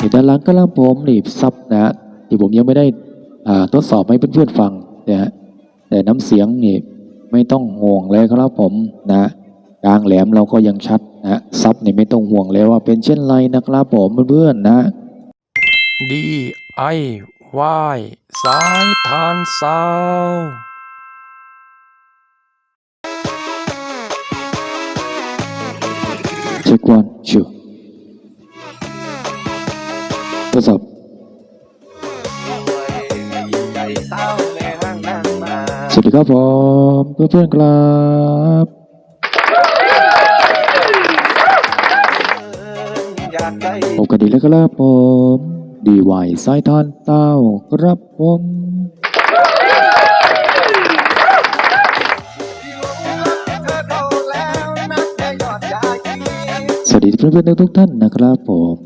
นี่ด้านหลังก็ลำผมนี่ซับนะฮะที่ผมยังไม่ได้ทดสอบให้เพื่อนๆฟังนะฮะแต่น้ำเสียงนี่ไม่ต้องห่วงเลยครับผมนะกลางแหลมเราก็ยังชัดนะฮะซับนี่ไม่ต้องห่วงเลยว่าเป็นเช่นไรนะครับผมเพื่อนๆนะดีไอวายสายทานซาว เช็ควันชูทดสอบสวัสดีครับผมเพื่อนๆครับปกติแล้วครับผมดีไวสายทานเต้าครับผม สวัสดีเพื่อนทุกท่านนะครับผม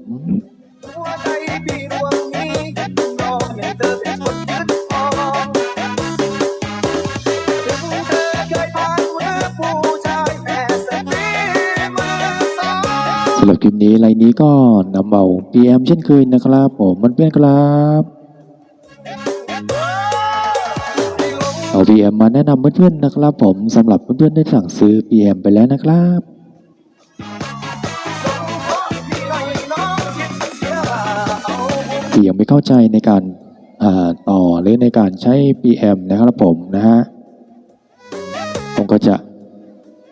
สำหรับคลิปนี้ไลน์นี้ก็นำเอา PM เช่นเคยนะครับผมเพื่อนครับเอา PM มาแนะนำเพื่อนๆนะครับผมสำหรับเพื่อนๆได้สั่งซื้อ PM ไปแล้วนะครับ ที่ยังไม่เข้าใจในการต่อหรือในการใช้ PM นะครับผมนะฮะผมก็จะ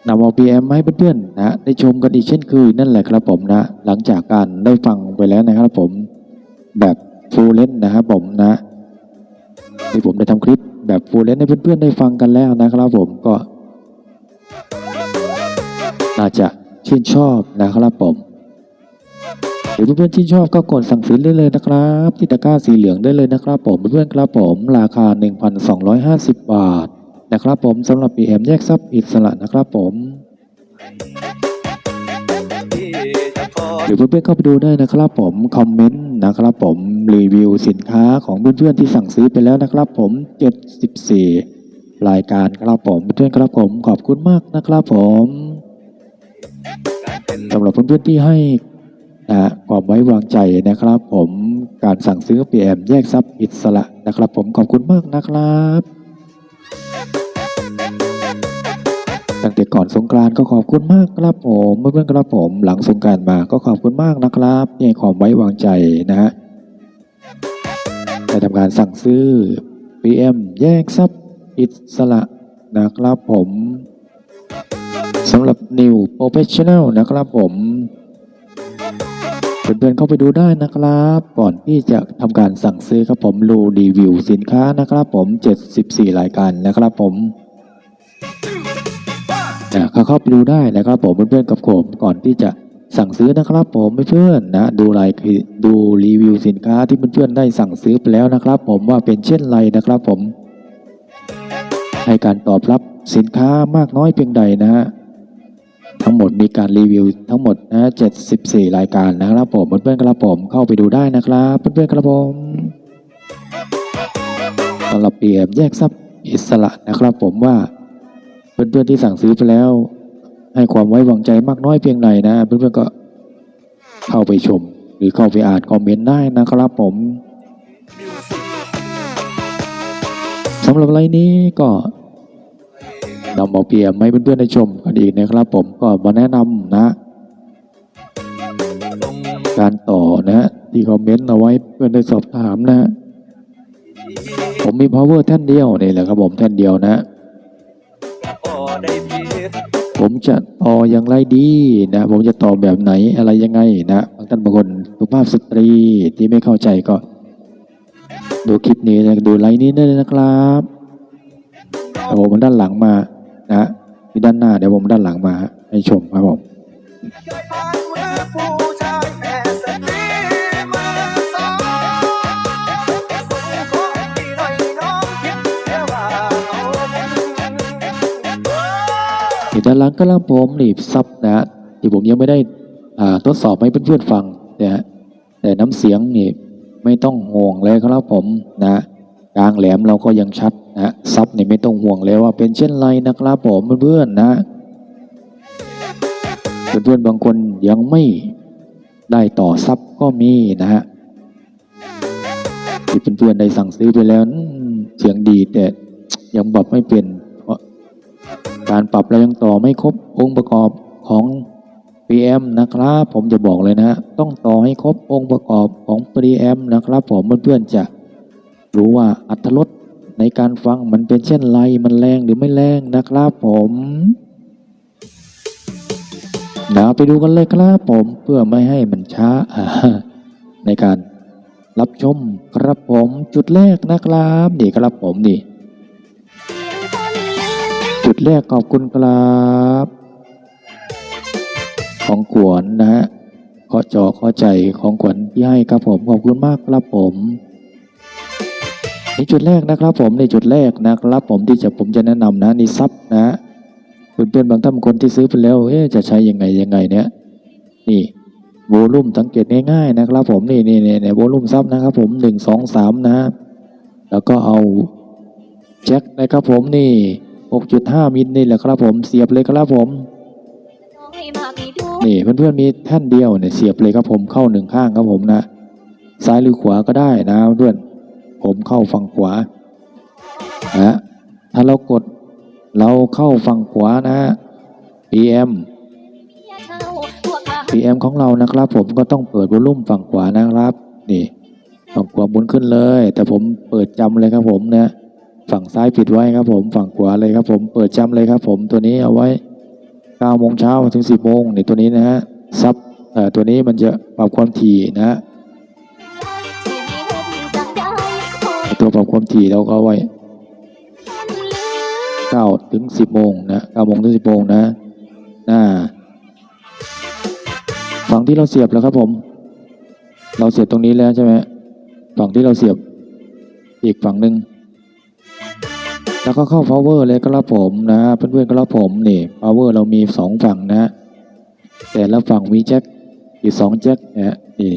นำเอา PM มาให้เพื่อนๆนะได้ชมกันอีกเช่นเคยนั่นแหละครับผมนะหลังจากการได้ฟังไปแล้วนะครับผมแบบฟูลเลนนะครับผมนะที่ผมได้ทำคลิปแบบฟูลเลนให้เพื่อนๆได้ฟังกันแล้วนะครับผมก็น่าจะชื่นชอบนะครับผม หรือเพื่อนๆที่ชอบก็กดสั่งซื้อได้เลยนะครับที่ตะกร้าสีเหลืองได้เลยนะครับผมเพื่อนๆครับผมราคา 1,250 บาทนะครับผมสำหรับ PM แยกซับอิสระนะครับผมหรือเพื่อนๆเข้าไปดูได้นะครับผมคอมเมนต์นะครับผมรีวิวสินค้าของเพื่อนๆที่สั่งซื้อไปแล้วนะครับผม 74 รายการครับผมเพื่อนๆครับผมขอบคุณมากนะครับผมสำหรับเพื่อนๆที่ให้ นะความไว้วางใจนะครับ ผมการสั่งซื้อ PM แยกทรัพย์อิสระนะครับ ผมขอบคุณมากนะครับตั้งแต่ก่อนสงกรานก็ขอบคุณมากครับผมเพื่อนๆครับผม หลังสงกรานมาก็ขอบคุณมากนะครับที่ให้ความไว้วางใจนะฮะได้ทำการสั่งซื้อ PM แยกทรัพย์อิสระนะครับผมสำหรับ New Professional นะครับผม เพื่อนๆเข้าไปดูได้นะครับ ก่อนที่จะทำการสั่งซื้อครับผมรูรีวิวสินค้านะครับผม 74 รายการนะครับผมเขาเข้าไปดูได้นะครับผมเพื่อนๆกับผมก่อนที่จะสั่งซื้อนะครับผมเพื่อนๆนะดูรายคือดูรีวิวสินค้าที่เพื่อนๆได้สั่งซื้อไปแล้วนะครับ ผมว่าเป็นเช่นไรนะครับผม ให้การตอบรับสินค้ามากน้อยเพียงใดนะฮะ ทั้งหมดมีการรีวิวทั้งหมดนะ74 รายการนะครับผมเพื่อนๆครับผมเข้าไปดูได้นะครับเพื่อนๆครับผมสำหรับเปรียบแยกทรัพย์อิสระนะครับ ผมว่าเพื่อนๆที่สั่งซื้อไปแล้ว ให้ความไว้วางใจมากน้อยเพียงใดนะ เพื่อนๆก็เข้าไปชม หรือเข้าไปอ่านคอมเมนต์ได้นะครับผมสำหรับไลน์นี้ก็ นำเอาเพียมให้เพื่อนๆได้ชมกันอีกนะครับผมก็มาแนะนำนะ การต่อนะที่คอมเมนต์เอาไว้เพื่อนได้สอบถามนะ ผมมี power แท่านเดียวนี่แหละครับผมแท่นเดียวนะ ผมจะต่ออย่างไรดีนะ ผมจะต่อแบบไหนอะไรยังไงนะบางท่านบางคนสุภาพสตรีที่ไม่เข้าใจก็ ดูคลิปนี้นะดูไลน์นี้ได้เลยนะครับเดี๋ยวผมด้านหลังมา นะมีด้านหน้าเดี๋ยวผมด้านหลังมาให้ชมครับผมด้านหลังก็ลำผมหนี่ซับนะฮะที่ผมยังไม่ได้อ่าทดสอบให้เพื่อนๆฟังนะฮะแต่น้ำเสียงนี่ไม่ต้องห่วงเลยครับผมนะกลางแหลมเราก็ยังชัด นะซับนี่ไม่ต้องห่วงเลยว่าเป็นเช่นไรนะครับผมเพื่อนๆนะเพื่อนๆบางคนยังไม่ได้ต่อซับก็มีนะฮะที่เพื่อนๆได้สั่งซื้อไปแล้วเสียงดีแต่ยังปรับไม่เป็นเพราะการปรับแล้วยังต่อไม่ครบองค์ประกอบของ PM นะครับ ผมจะบอกเลยนะฮะต้องต่อให้ครบองค์ประกอบของ PM นะครับ ผมเพื่อนๆจะรู้ว่าอัตรส ในการฟังมันเป็นเช่นไร มันแรงหรือไม่แรงนะครับผมเดี๋ยวไปดูกันเลยครับผมเพื่อไม่ให้มันช้าในการรับชมครับผมจุดแรกนะครับนี่ครับผมนี่ จุดแรกขอบคุณครับ ของขวัญนะฮะขอจอขอใจของขวัญที่ให้ครับผมขอบคุณมากครับผม นี่จุดแรกนะครับผมในจุดแรกนะครับผมที่จะผมจะแนะนำนะนี่ซับนะฮะเพื่อนๆบางท่านบางคนที่ซื้อไปแล้วเอ๊ะจะใช้ยังไงยังไงเนี่ยนี่โวลุ่มสังเกตง่ายๆนะครับ ผมนี่นี่นี่นี่โวลุ่มซับนะครับ ผมหนึ่งสองสามนะ แล้วก็เอาแจ็คนะครับผมนี่หกจุดห้ามิลนี่แหละครับผมเสียบเลยครับผมนี่เพื่อนๆมีแท่นเดียวเนี่ยเสียบเลยครับผมเข้าหนึ่งข้างครับผมนะ ซ้ายหรือขวาก็ได้นะเพื่อน ผมเข้าฝั่งขวานะถ้าเรากดเราเข้าฝั่งขวานะ PM PM ของเรานะครับ ผมก็ต้องเปิดวอลลุ่มฝั่งขวานะครับ นี่ฝั่งขวาหมุนขึ้นเลย แต่ผมเปิดจำเลยครับผมนะฝั่งซ้ายปิดไว้ครับผมฝั่งขวาเลยครับ ผมเปิดจำเลยครับ ผมตัวนี้เอาไว้9โมงเช้าถึง 10โมงในตัวนี้นะฮะซับตัวนี้มันจะปรับความถี่นะฮะ ตัวปรับความถี่เราก็เอาไว้9ถึง10โมงนะ9โมงถึง10โมงนะน่าฝั่งที่เราเสียบแล้วครับผม เราเสียบตรงนี้แล้วใช่ไหมฝั่งที่เราเสียบอีกฝั่งหนึ่งแล้วก็เข้า power เลยก็รับผมนะเพื่อนๆก็รับผมนี่ power เรามีสองฝั่งนะแต่ละฝั่งมีแจ็คอีกสองแจ็คนะนี่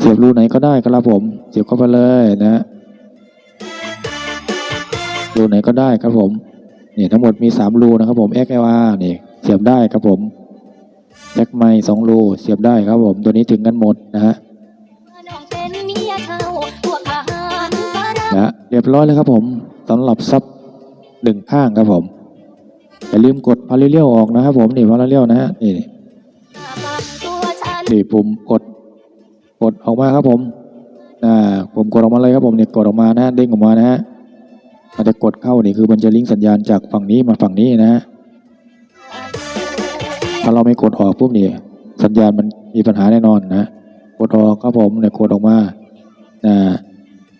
เสียบรูไหนก็ได้ก็รับผม เสียบเข้าไปเลยนะ รูไหนก็ได้ครับผมนี่ทั้งหมดมีสามรูนะครับผม XLR นี่เสียบได้ครับผมแจ็คไม้สองรูเสียบได้ครับผม ตัวนี้ถึงกันหมดนะฮะนะเรียบร้อยแล้วครับผมสำหรับซับหนึ่งข้างครับผมอย่าลืมกดพาราเลียวออกนะครับผมนี่พาราเลียวนะฮะนี่นี่ปุ่มกดกดออกมาครับผมอ่าปุ่มกดออกมาเลยครับผมเนี่ยกดออกมานะเด้งออกมานะฮะ มันจะกดเข้านี่คือมันจะลิงก์สัญญาณจากฝั่งนี้มาฝั่งนี้นะฮะถ้าเราไม่กดออกปุ๊บนี่สัญญาณมันมีปัญหาแน่นอนนะ กดออกครับผมเนี่ยกดออกมาอ่า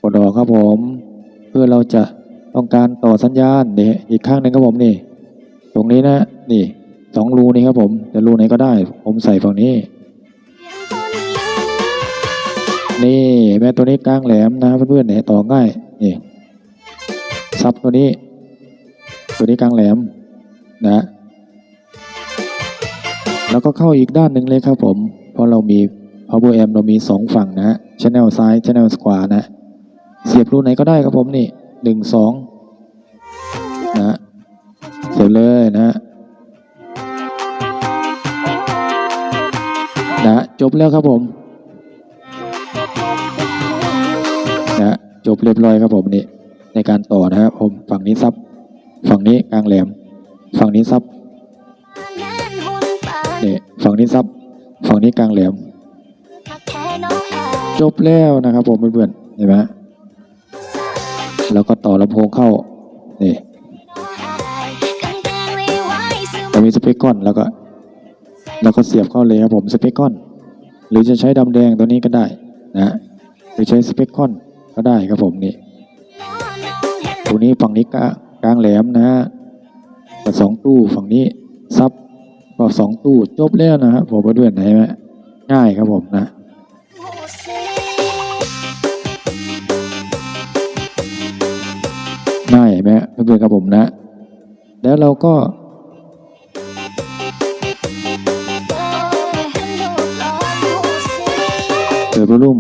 กดออกครับผม เพื่อเราจะต้องการต่อสัญญาณนี่อีกข้างหนึ่งครับผมนี่ ตรงนี้นะนี่สองรูนี่ครับผมจะรูไหนก็ได้ ผมใส่ฝั่งนี้ นี่แม่ตัวนี้กลางแหลมนะเพื่อนๆเนี่ยต่อง่ายนี่ ซับตัวนี้ ตัวนี้กลางแหลมนะ แล้วก็เข้าอีกด้านหนึ่งเลยครับผม เพราะเรามี power amp เรามีสองฝั่งนะ channel ซ้าย channel ขวานะ เสียบรูไหนก็ได้ครับผมนี่หนึ่งสองนะเสียบเลยนะนะจบแล้วครับผมนะจบเรียบร้อยครับผมนี่ ในการต่อนะครับผมฝั่งนี้ซับ ฝั่งนี้กลางแหลม ฝั่งนี้ซับเนี่ยฝั่งนี้ซับ ฝั่งนี้กลางแหลม จบแล้วนะครับผมเพื่อนๆเห็นไหมแล้วก็ต่อลำโพงเข้านี่เรามีสเปกคอนแล้วก็ แล้วก็เสียบเข้าเลยครับผมสเปกคอน หรือจะใช้ดำแดงตัวนี้ก็ได้นะหรือใช้สเปกคอนก็ได้ครับผมนี่ ตัวนี้ฝั่งนี้กกลางแหลมนะฮะก็สองตู้ฝั่งนี้ซับก็สองตู้จบแล้วนะครับผมเพื่อนๆเห็นไหมง่ายครับผมนะง่ายไหมเพื่อนๆครับผมนะ แล้วเราก็เปิดวอลลุ่ม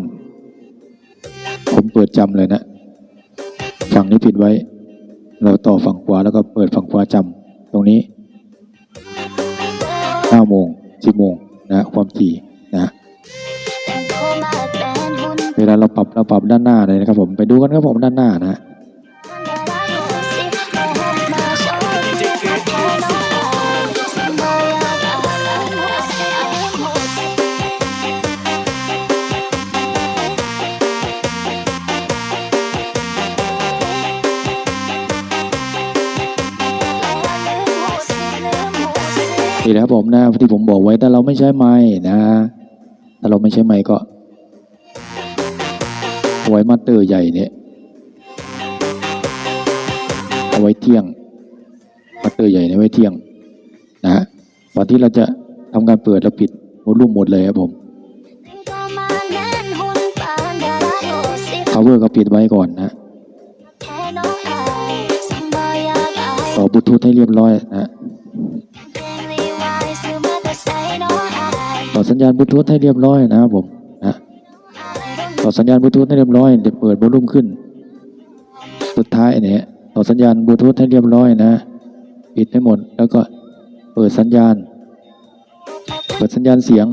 ผมเปิดจำเลยนะ ฝั่งนี้ปิดไว้ เราต่อฝั่งขวาแล้วก็เปิดฝั่งขวาจำตรงนี้9โมง10โมงนะความถี่นะเวลาเราปรับเราปรับด้านหน้าเลยนะครับผมไปดูกันครับผมด้านหน้านะ นี่และครับผมนะที่ผมบอกไว้ถ้าเราไม่ใช้ไม้นะถ้าเราไม่ใช้ไม้ก็เอาไว้มาเตอร์ใหญ่เนี่ยเอาไว้เที่ยงมาเตอร์ใหญ่เนี่ยไว้เที่ยงนะตอนที่เราจะทำการเปิดเราปิดโวลุ่มหมดเลยครับผม power ก็ปิดไว้ก่อนนะต่อบลูทูธให้เรียบร้อยนะ สัญญาณบลูทูธให้เรียบร้อยนะครับผมนะต่อสัญญาณบลูทูธให้เรียบร้อยเดี๋ยวเปิดโวลุ่มขึ้น สุดท้ายเนี่ยต่อสัญญาณบลูทูธให้เรียบร้อยนะปิดให้หมด แล้วก็เปิดสัญญาณ เปิดสัญญาณเสียง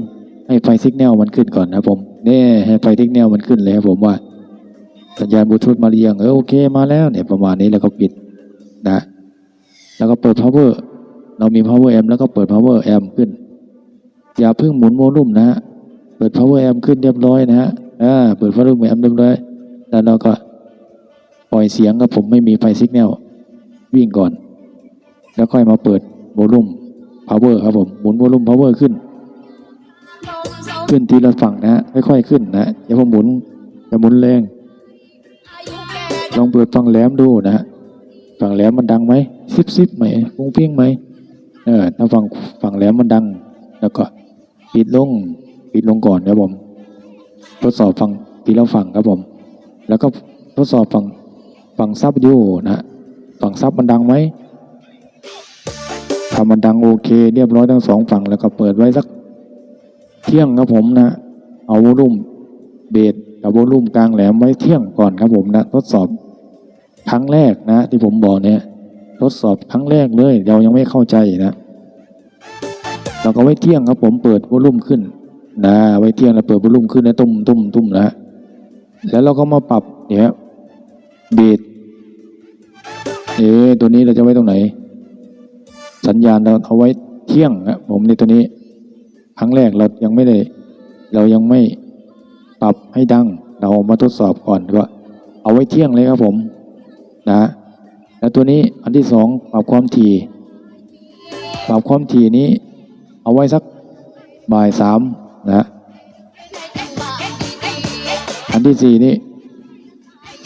ให้ไฟสัญญาณมันขึ้นก่อนนะครับผมนี่ให้ไฟสัญญาณมันขึ้นเลยครับผมว่า สัญญาณบลูทูธมาเรียงเออโอเคมาแล้วเนี่ยประมาณนี้แล้วก็ปิดนะ แล้วก็เปิด power เรามี power amp แล้วก็เปิด power amp ขึ้น อย่าเพิ่งหมุนโวลุ่มนะฮะ เปิด power amp ขึ้นเรียบร้อยนะฮะ อ่า เปิด power amp เรียบร้อย แล้วเราก็ปล่อยเสียงกับผมไม่มีไฟสัญญาณวิ่งก่อน แล้วค่อยมาเปิดโวลุ่ม power ครับผมหมุนโวลุ่ม power ขึ้น ขึ้นทีละฝั่งนะฮะค่อยๆขึ้นนะอย่าเพิ่งหมุนอย่าหมุนแรง ลองเปิดฟังแหลมดูนะฮะฟังแหลมมันดังไหมซิบซิบไหมปุ้งปิ้งไหมเออถ้าฟังฟังแหลมมันดัง แล้วก็ ปิดลง ปิดลงก่อนครับผม ทดสอบฟังทีละฝั่งครับผม แล้วก็ทดสอบฟังฟังซับอยู่นะฟังซับมันดังไหมถ้ามันดังโอเค เรียบร้อยทั้งสองฝั่งแล้วก็เปิดไว้สักเที่ยงครับผมนะ เอาวอลุ่มเบสกับวอลุ่มกลางแหลมไว้เที่ยงก่อนครับผมนะ ทดสอบครั้งแรกนะ ที่ผมบอกเนี่ย ทดสอบครั้งแรกเลยเรายังไม่เข้าใจนะ เราก็ไว้เที่ยงครับ ผมเปิดวอลุ่มขึ้นนะไว้เที่ยงแล้วเปิดวอลุ่มขึ้นนะตุ้มตุ้มตุ้มนะแล้วเราก็มาปรับเนี่ยเบสเอ๊ตัวนี้เราจะไว้ตรงไหน สัญญาณเราเอาไว้เที่ยงนะผมในตัวนี้ ครั้งแรกเรายังไม่ได้ เรายังไม่ปรับให้ดัง เรามาทดสอบก่อนก็เอาไว้เที่ยงเลยครับผมนะแล้วตัวนี้อันที่สองปรับความถี่ ปรับความถี่นี้ เอาไว้สักบ่ายสามนะอันที่สี่นี่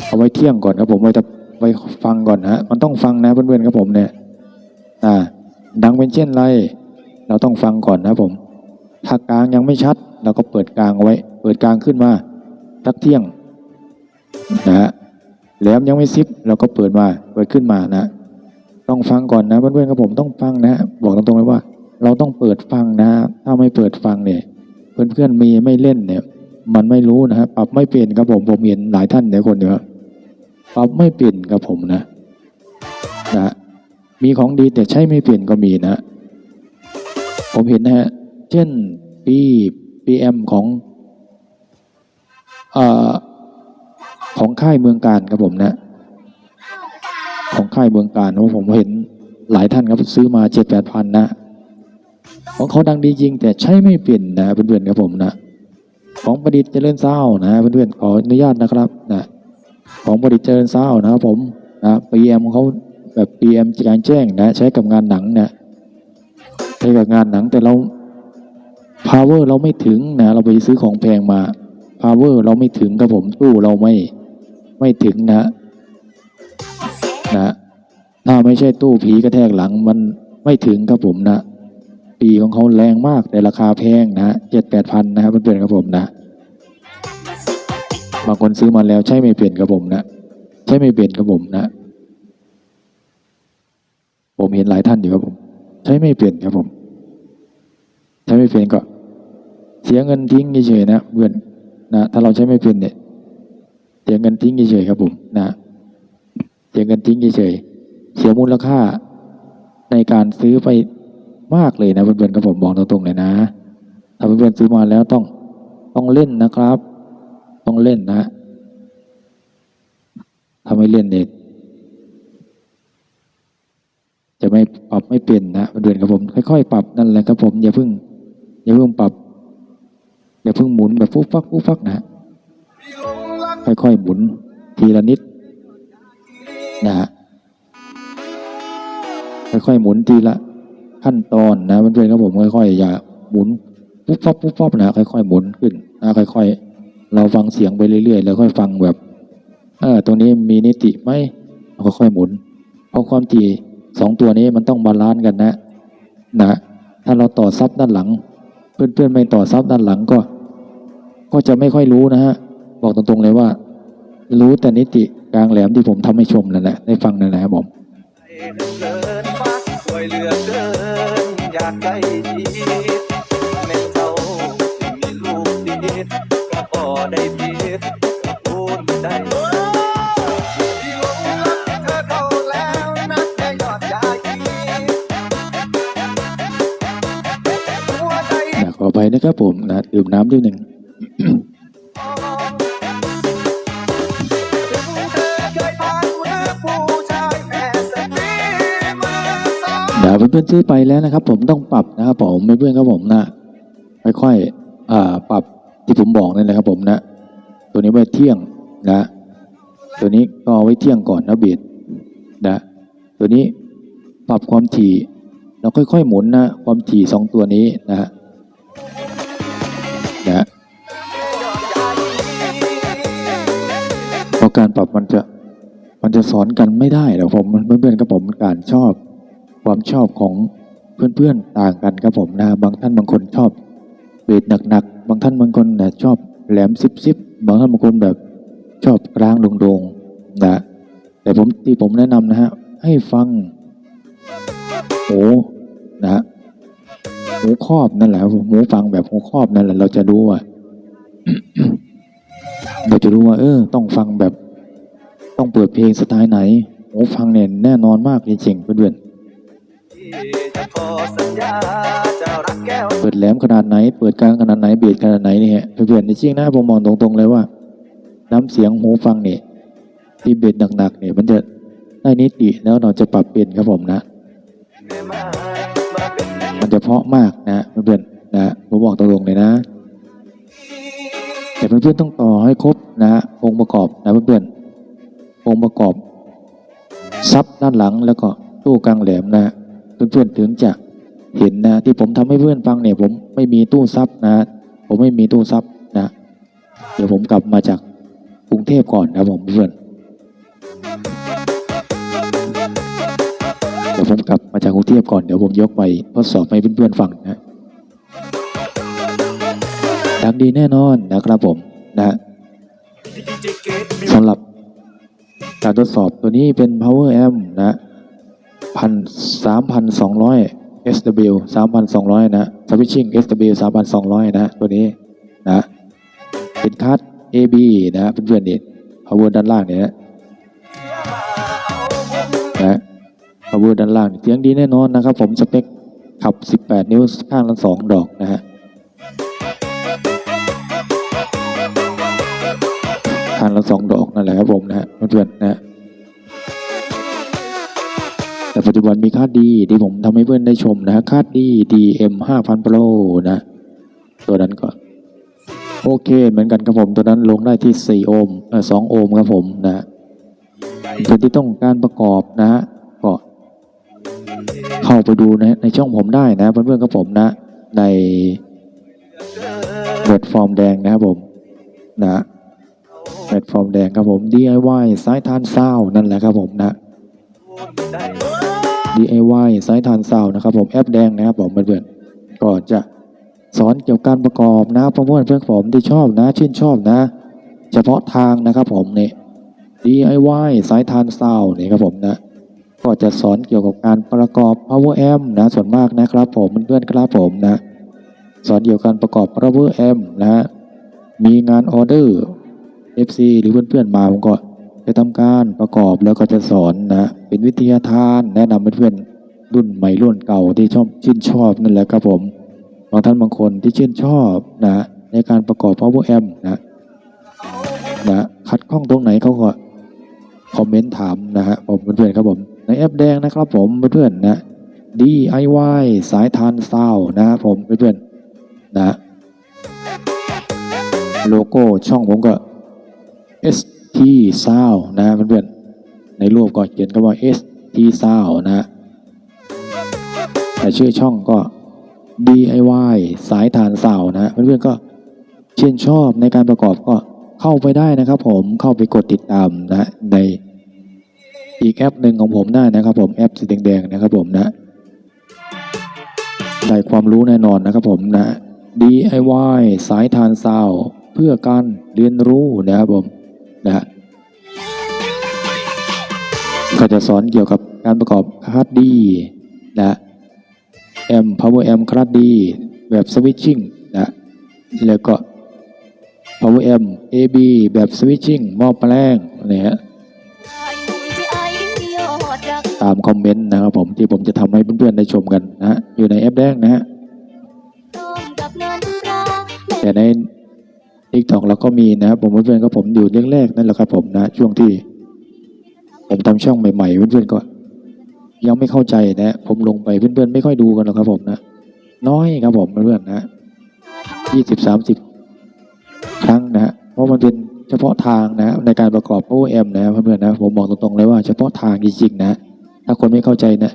เอาไว้เที่ยงก่อนครับผมไว้จะไว้ฟังก่อนนะมันต้องฟังนะเพื่อนๆครับผมเนี่ยอ่าดังเป็นเช่นไร เราต้องฟังก่อนนะผม ถ้ากลางยังไม่ชัด เราก็เปิดกลางเอาไว้ เปิดกลางขึ้นมาสักเที่ยงนะฮะแหลมยังไม่ซิปเราก็เปิดมาเปิดขึ้นมานะ ต้องฟังก่อนนะเพื่อนๆครับผมต้องฟังนะ บอกตรงๆเลยว่า เราต้องเปิดฟังนะ ถ้าไม่เปิดฟังเนี่ย เพื่อนๆมีไม่เล่นเนี่ย มันไม่รู้นะฮะปรับไม่เป็นครับผมผมเห็นหลายท่านหลายคนเยอะปรับไม่เป็นครับผมนะนะมีของดีแต่ใช้ไม่เปลี่ยนก็มีนะ ผมเห็นนะฮะเช่นปีปีเอ็มของเอ่อของค่ายเมืองการครับผมนะ ของค่ายเมืองการเพราะผมเห็นหลายท่านครับซื้อมาเจ็ดแปดพันนะ ของเขาดังดีจริงแต่ใช้ไม่เปลี่ยนนะเพื่อนๆครับผมนะ ของประดิษฐ์เจริญเศร้านะเพื่อนๆขออนุญาตนะครับนะของประดิษฐ์เจริญเศร้านะครับผมนะปีเอ็มเขาแบบ PM การแจ้งนะ ใช้กับงานหนังนะใช้กับงานหนังแต่เรา power เราไม่ถึงนะเราไปซื้อของแพงมา power เราไม่ถึงครับผมตู้เราไม่ไม่ถึงนะนะถ้าไม่ใช่ตู้ผีกระแทกหลังมันไม่ถึงครับผมนะ ปีของเขาแรงมากแต่ราคาแพงนะเจ็ดแปดพันนะครับเพื่อนๆครับผมนะบางคนซื้อมาแล้วใช่ไม่เปลี่ยนครับผมนะใช่ไม่เปลี่ยนครับผมนะ ผมเห็นหลายท่านอยู่ครับผม ใช้ไม่เปลี่ยนครับผม ใช้ไม่เปลี่ยนก็ เสียเงินทิ้งเฉยๆนะเพื่อนนะถ้าเราใช้ไม่เปลี่ยนเนี่ยเสียเงินทิ้งเฉยๆครับผมนะเสียเงินทิ้งเฉยๆเสียมูลค่าในการซื้อไป มากเลยนะเพื่อนๆครับผมบอกตรงๆเลยนะถ้าเพื่อนๆซื้อมาแล้วต้องต้องเล่นนะครับ ต้องเล่นนะถ้าไม่เล่นเด็กจะไม่ปรับไม่เป็นนะเพื่อนๆครับผม ค่อยๆปรับนั่นแหละครับผมอย่าเพิ่งอย่าเพิ่งปรับอย่าเพิ่งหมุนแบบฟุบฟักฟุบฟักนะค่อยๆหมุนทีละนิดนะฮะค่อยๆหมุนทีละ ขั้นตอนนะเพื่อนๆครับผมค่อยๆอย่าหมุนปุ๊บปั๊บปุ๊บปั๊บนะค่อยๆหมุนขึ้นนะค่อยๆ เราฟังเสียงไปเรื่อยๆแล้วค่อยฟังแบบเออตรงนี้มีนิติไหมค่อยๆหมุน เพราะความถี่สองตัวนี้มันต้องบาลานซ์กันนะนะถ้าเราต่อซับด้านหลัง เพื่อนๆไม่ต่อซับด้านหลังก็ ก็จะไม่ค่อยรู้นะฮะบอกตรงๆเลยว่า รู้แต่นิติกลางแหลมที่ผมทำให้ชมนั่นแหละได้ฟังนั่นแหละครับผม เลินฟ้าสวยเหลือเกินอยากได้ดีแม่เจ้าที่มีลูกดีก็พอได้ดีก็พูดได้ที่ลงรักเธอเขาแล้วนักแค่ยอดยายีหัวใจอยาขอไปนะครับผมนะดื่มน้ำด้วยหนึ่ง เดี๋ยวเพื่อนๆซื้อไปแล้วนะครับ ผมต้องปรับนะครับผมเพื่อนๆครับผมนะค่อยๆปรับที่ผมบอกนั่นแหละครับ ผมนะ ตัวนี้ไว้เที่ยงนะ ตัวนี้ก็เอาไว้เที่ยงก่อนนะเบีดนะ ตัวนี้ปรับความถี่เราค่อยๆหมุนนะ ความถี่สองตัวนี้นะฮะนะเพราะการปรับมันจะมันจะสอนกันไม่ได้หรอกผมเพื่อนๆกับผมการชอบ ความชอบของเพื่อนๆต่างกันครับผมนะบางท่านบางคนชอบเบสหนักๆบางท่านบางคนเนี่ยชอบแหลมซิบๆบางท่านบางคนแบบชอบกลางโด่งๆนะแต่ผมที่ผมแนะนำนะฮะให้ฟังหูนะฮะหูครอบนั่นแหละครับผมหูฟังแบบหูครอบนั่นแหละ เราจะรู้ว่าเราจะรู้ว่า เออ ต้องฟังแบบ ต้องเปิดเพลงสไตล์ไหนโอ้ฟังเนี่ยแน่นอนมากจริงๆเพื่อน จะขอสัญญาจะรักแก้ว เปิดแหลมขนาดไหน เปิดกลางขนาดไหนเบียดขนาดไหนนี่ยเพื่อนๆจริงนะผมมองตรงๆเลยว่า น้ำเสียงหูฟังเนี่ยที่เบียดหนักๆเนี่ยมันจะได้นิติแล้วเราจะปรับเปลี่ยนครับผมนะ มันจะเพาะมากนะเพื่อนๆนะผมบอกตรงๆเลยนะแต่เพื่อนๆต้องต่อให้ครบนะองค์ประกอบนะเพื่อนๆองค์ประกอบซับด้านหลังแล้วก็ตู้กลางแหลมนะ เพื่อนๆถึงจะเห็นนะ ที่ผมทำให้เพื่อนฟังเนี่ย ผมไม่มีตู้ซับนะ ผมไม่มีตู้ซับนะ เดี๋ยวผมกลับมาจากกรุงเทพก่อนนะผมเพื่อนเดี๋ยวผมกลับมาจากกรุงเทพก่อนเดี๋ยวผมยกไปทดสอบให้เพื่อนๆฟังนะดังดีแน่นอนนะครับผมนะสำหรับการทดสอบตัวนี้เป็น power amp นะ พันสามพันสองร้อย SW สามพันสองร้อยนะ switching SW สามพันสองร้อยนะตัวนี้นะเป็นคัส AB นะเพื่อนๆนี่ power ด้านล่างเนี่ยนะนะ power ด้านล่างเสียงดีแน่นอนนะครับ ผมสเปคขับ 18 นิ้วข้างละสองดอกนะฮะข้างละสองดอกนั่นแหละครับผมนะฮะเพื่อนๆนะ จุบันมีค่าดีที่ผมทำให้เพื่อนได้ชมนะฮะคาดีดี DM 5,000 Pro นะ ตัวนั้นก็โอเคเหมือนกันครับผมตัวนั้นลงได้ที่ 4 โอห์มเออ2โอห์มครับผมนะฮะเพื่อนที่ต้องการประกอบนะฮะก็เข้าไปดูนะในช่องผมได้นะเพื่อนๆครับผมนะ ในแพลตฟอร์มแดงนะครับผมนะแพลตฟอร์มแดงครับผม DIY สายทานซาวนั่นแหละครับผมนะ DIY สายทานซาวนะครับผมแอปแดงนะครับผมเพื่อนๆก็จะสอนเกี่ยวกับการประกอบนะเพื่อนเพื่อนผมที่ชอบนะชื่นชอบนะ เฉพาะทางนะครับผมเนี่ย DIY สายทานซาวนี่ยครับผมนะก็จะสอนเกี่ยวกับการประกอบ power amp นะส่วนมากนะครับผมเพื่อนๆครับผมนะ สอนเกี่ยวกับการประกอบ power amp นะมีงานออเดอร์ FC หรือเพื่อนๆมาผมก็ จะทำการประกอบแล้วก็จะสอนนะเป็นวิทยาทานแนะนำเพื่อนรุ่นใหม่รุ่นเก่าที่ชอบชื่นชอบนั่นแหละครับผมบางท่านบางคนที่ชื่นชอบนะในการประกอบ power amp นะนะขัดข้องตรงไหนเขาก็คอมเมนต์ถามนะฮะผมเพื่อนๆครับผมในแอปแดงนะครับผมเพื่อนๆนะ DIY สายทานซาวนะครับผมเพื่อนๆนะโลโก้ช่องผมก็ S ST Sound นะเพื่อนๆในรูปก็เขียนคำว่า ST Sound นะแต่ชื่อช่องก็ DIY สายทานซานะเพื่อนๆก็ชื่นชอบในการประกอบก็เข้าไปได้นะครับ ผมเข้าไปกดติดตามนะในอีกแอปหนึ่งของผมได้นะครับ ผมแอปสีแดงๆนะครับ ผมนะได้ความรู้แน่นอนนะครับ ผมนะ DIY สายทานซาวเพื่อการเรียนรู้นะครับผม นะก็จะสอนเกี่ยวกับการประกอบคาร์ดดีนะแอม power amp คาร์ดดีแบบสวิตชิ่งนะแล้วก็ power M AB แบบสวิตชิ่งม้อแปลงนะฮะตามคอมเมนต์นะครับผมที่ผมจะทำให้เพื่อนๆได้ชมกันนะฮะอยู่ในแอปแดงนะฮะแต่ใน ทิกตอกเราก็มีนะครับผมเพื่อนๆก็ผมอยู่แรกๆนั่นแหละครับผมนะช่วงที่ ผมทำช่องใหม่ๆเพื่อนๆก็ ยังไม่เข้าใจนะผมลงไปเพื่อนๆไม่ค่อยดูกันหรอกครับผมนะน้อยครับผมเพื่อนๆนะยี่สิบสามสิบครั้งนะเพราะมันเป็นเฉพาะทางนะในการประกอบ OM นะเพื่อนๆนะผมบอกตรงๆเลยว่าเฉพาะทางจริงๆนะถ้าคนไม่เข้าใจนะ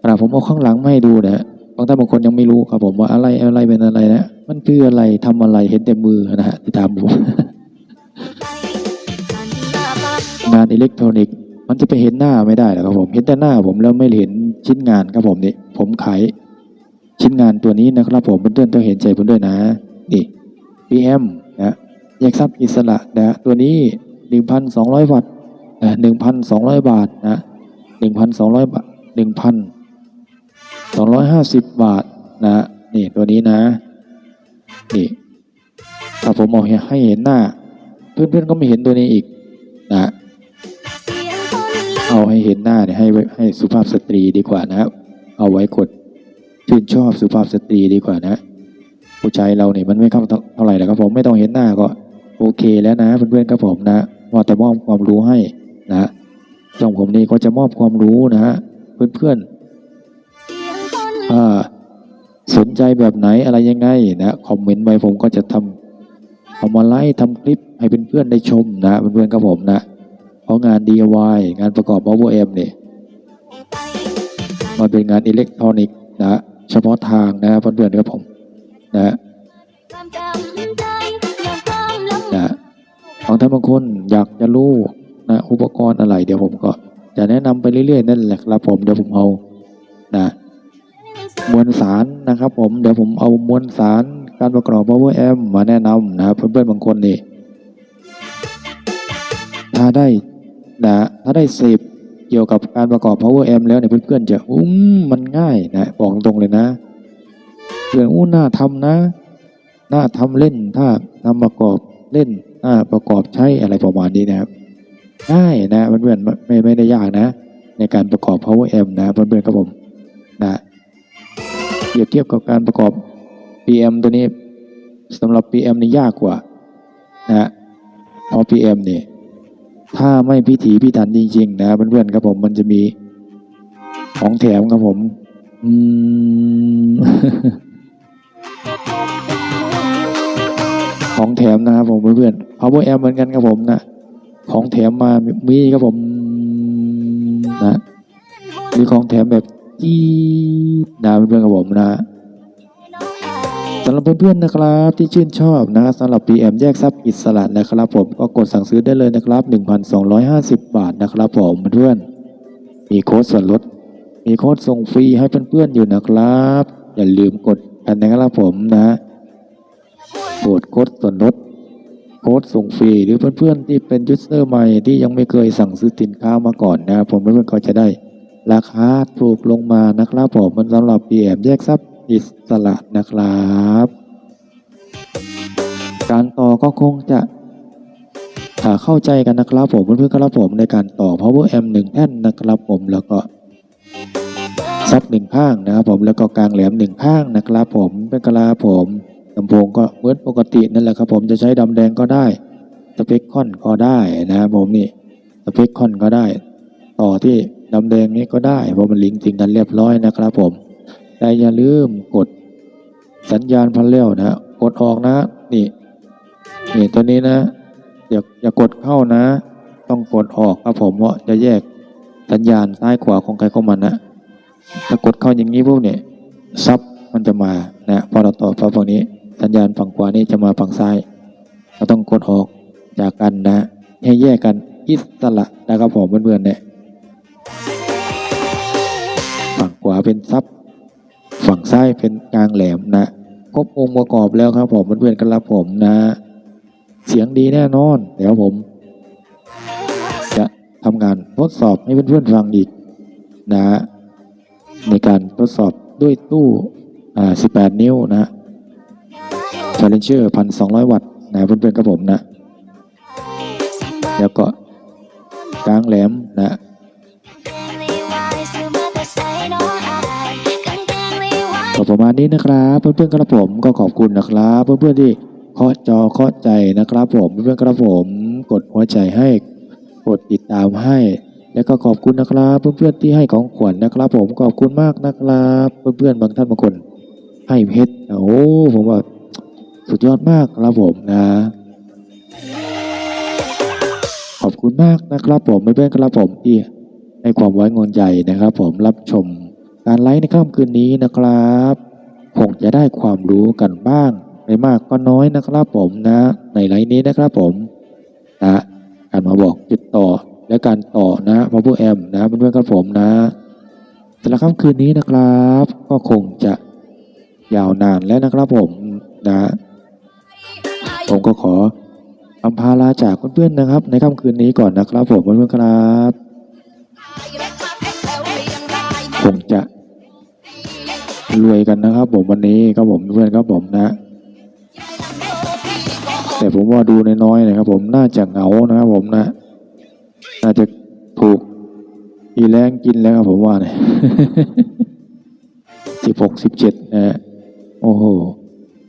ขณะผมเอาข้างหลังมาให้ดูนะบางท่านบางคนยังไม่รู้ครับผมว่าอะไรอะไรเป็นอะไรนะ มันคืออะไรทำอะไรเห็นแต่มือนะฮะที่ตามผมงานอิเล็กทรอนิกส์มันจะไปเห็นหน้าไม่ได้หรอกครับผม เห็นแต่หน้าผมแล้วไม่เห็นชิ้นงานครับผมนี่ผมขายชิ้นงานตัวนี้นะครับผมเพื่อนๆต้องเห็นใจผมด้วยนะ นี่ PM นะแยกทรัพย์อิสระนะตัวนี้ 1,200 วัตต์นะ1,200 บาทนะ1,200 บาท1,250 บาทนะนี่ตัวนี้นะ นี่ถ้าผมมองให้เห็นหน้า เพื่อนๆก็ไม่เห็นตัวนี้อีกนะเอาให้เห็นหน้าเนี่ยให้ให้สุภาพสตรีดีกว่านะเอาไว้กดชื่นชอบสุภาพสตรีดีกว่านะ ผู้ชายเราเนี่ยมันไม่เข้าเท่าไหร่หรอกครับผมไม่ต้องเห็นหน้าก็ โอเคแล้วนะเพื่อนๆครับผมนะว่าแต่มอบความรู้ให้นะช่องผมนี่ก็จะมอบความรู้นะฮะเพื่อนๆอ่า สนใจแบบไหนอะไรยังไงนะคอมเมนต์ไว้ผมก็จะทำเอามาไลฟ์ทำคลิปให้เพื่อนๆได้ชมนะเพื่อนๆครับผมนะเพราะงาน DIY งานประกอบ Power M เนี่ยมันเป็นงานอิเล็กทรอนิกส์นะเฉพาะทางนะเพื่อนๆครับผมนะนะบางท่านบางคนอยากจะรู้นะอุปกรณ์อะไร เดี๋ยวผมก็จะแนะนำไปเรื่อยๆนั่นแหละครับผมเดี๋ยวผมเอานะ มวลสารนะครับ ผมเดี๋ยวผมเอามวลสารการประกอบ Power M มาแนะนำนะครับ เพื่อนๆบางคนนี่ถ้าได้นะถ้าได้เสพเกี่ยวกับการประกอบ power amp แล้วเนี่ยเพื่อนๆจะอุ้มมันง่ายนะบอกตรงเลยนะเพื่อนอู้น่าทำนะน่าทำเล่นถ้านำประกอบเล่นน่าประกอบใช้อะไรประมาณนี้นะครับง่ายนะเพื่อนๆไม่ไม่ได้ยากนะ ในการประกอบ power amp นะเพื่อนๆครับผมนะ รียบเทียบกับการประกอบ PM ตัวนี้สำหรับ PM นี่ยากกว่านะเพรา PM เนี่ยถ้าไม่พิถีพิถันจริง ๆ นะเพื่อนๆครับผมมันจะมีของแถมครับผม อืม ของแถมนะครับผมเพื่อนๆ power amp เหมือนกันครับผมนะ ของแถมมามีครับผมนะมีของแถมแบบ จี๊ดนะเพื่อนกับผมนะสำหรับเพื่อนๆนะครับที่ชื่นชอบนะสำหรับ PM แยกทรัพย์อิสระนะครับผมก็กดสั่งซื้อได้เลยนะครับ 1,250 บาทนะครับผมเพื่อนๆมีโค้ดส่วนลด มีโค้ดส่งฟรีให้เพื่อนๆอยู่นะครับ อย่าลืมกดกันนะครับผมนะกดโค้ดส่วนลดโค้ดส่งฟรีหรือเพื่อนๆที่เป็นยูสเซอร์ใหม่ที่ยังไม่เคยสั่งซื้อสินค้ามาก่อนนะครับผมเพื่อนๆก็จะได้ ราคาถูกลงมานะครับผมมันสำหรับ PM แยกทรัพย์อิสระนะครับ การต่อก็คงจะอ่าเข้าใจกันนะครับผมเพื่อนๆครับผมในการต่อ power amp หนึ่งแท่นนะครับผมแล้วก็ซับหนึ่งข้างนะครับผมแล้วก็กลางแหลมหนึ่งข้างนะครับผมเป็นกะลาผมลำโพงก็เหมือนปกตินั่นแหละครับผมจะใช้ดำแดงก็ได้สเปคคอนก็ได้นะครับผมนี่สเปคคอนก็ได้ ต่อที่ ดำแดงนี้ก็ได้เพราะมันลิงก์ถึงกันเรียบร้อยนะครับผม แต่อย่าลืมกดสัญญาณพันเลี้ยวนะกดออกนะ นี่นี่ตัวนี้นะ อย่าอย่ากดเข้านะ ต้องกดออกครับผมเพราะจะแยกสัญญาณซ้ายขวาของใครของมันนะถ้ากดเข้าอย่างนี้พวกเนี่ยซับมันจะมานะพอเราต่อฝั่งนี้ สัญญาณฝั่งขวานี่จะมาฝั่งซ้ายเราต้องกดออกจากกันนะ ให้แยกกันอิสระนะครับผมเพื่อนๆเนี่ย ฝั่งขวาเป็นซับฝั่งซ้ายเป็นกลางแหลมนะครบองค์ประกอบแล้วครับผมเพื่อนๆกันรับผมนะ เสียงดีแน่นอน เดี๋ยวผม จะทำงานทดสอบให้เพื่อนๆฟังอีกนะในการทดสอบด้วยตู้อ่า18 นิ้วนะ Challenger 1,200 วัตต์นะเพื่อนๆกับผมนะ แล้วก็กลางแหลมนะ ประมาณนี้นะครับเพื่อนๆครับผมก็ขอบคุณนะครับเพื่อนๆที่เคาะจอเคาะใจนะครับ ผมเพื่อนๆครับผมกดหัวใจให้กดติดตามให้ แล้วก็ขอบคุณนะครับ เพื่อนๆที่ให้ของขวัญนะครับ ผมขอบคุณมากนะครับเพื่อนๆบางท่านบางคน ให้เพชรโอ้ผมว่าสุดยอดมากครับผมนะ ขอบคุณมากนะครับ ผมเพื่อนๆครับผมที่ให้ความไว้วางใจนะครับ ผมรับชม การไลฟ์ในค่ำคืนนี้นะครับคงจะได้ความรู้กันบ้างไม่มากก็น้อยนะครับผมนะ ในไลฟ์นี้นะครับผมนะการมาบอกจุดต่อและการต่อนะพอผู้แอมนะเพื่อนๆครับผมนะแต่ละค่ำคืนนี้นะครับ ก็คงจะยาวนานแล้วนะครับผมนะ ผมก็ขออำพาลาจากเพื่อนๆนะครับ ในค่ำคืนนี้ก่อนนะครับผมเพื่อนๆครับ คงจะ รวยกันนะครับ ผมวันนี้ครับผมเพื่อนครับผมนะ แต่ผมว่าดูน้อยๆนะครับ ผมน่าจะเหงานะครับผมนะ น่าจะถูกอีแรงกินแล้วครับผมว่าเนี่ยสิบหกสิบเจ็ดนะฮะโอ้โห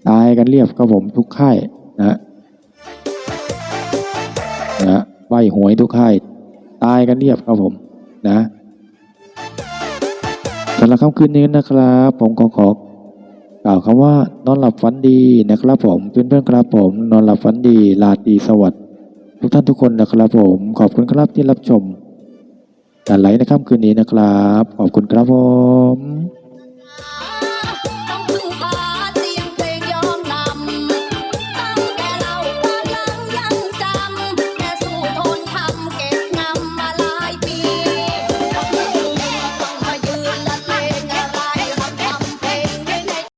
ตายกันเรียบครับผมทุกค่ายนะนะใบหวยทุกค่ายตายกันเรียบครับผมนะ สำหรับค่ำคืนนี้นะครับ ผมขอขอกล่าวคำว่านอนหลับฝันดีนะครับ ผมเพื่อนๆครับผมนอนหลับฝันดีลาตรีสวัสดิ์ทุกท่านทุกคนนะครับผมขอบคุณครับที่รับชมการไลฟ์ในค่ำคืนนี้นะครับ ขอบคุณครับผม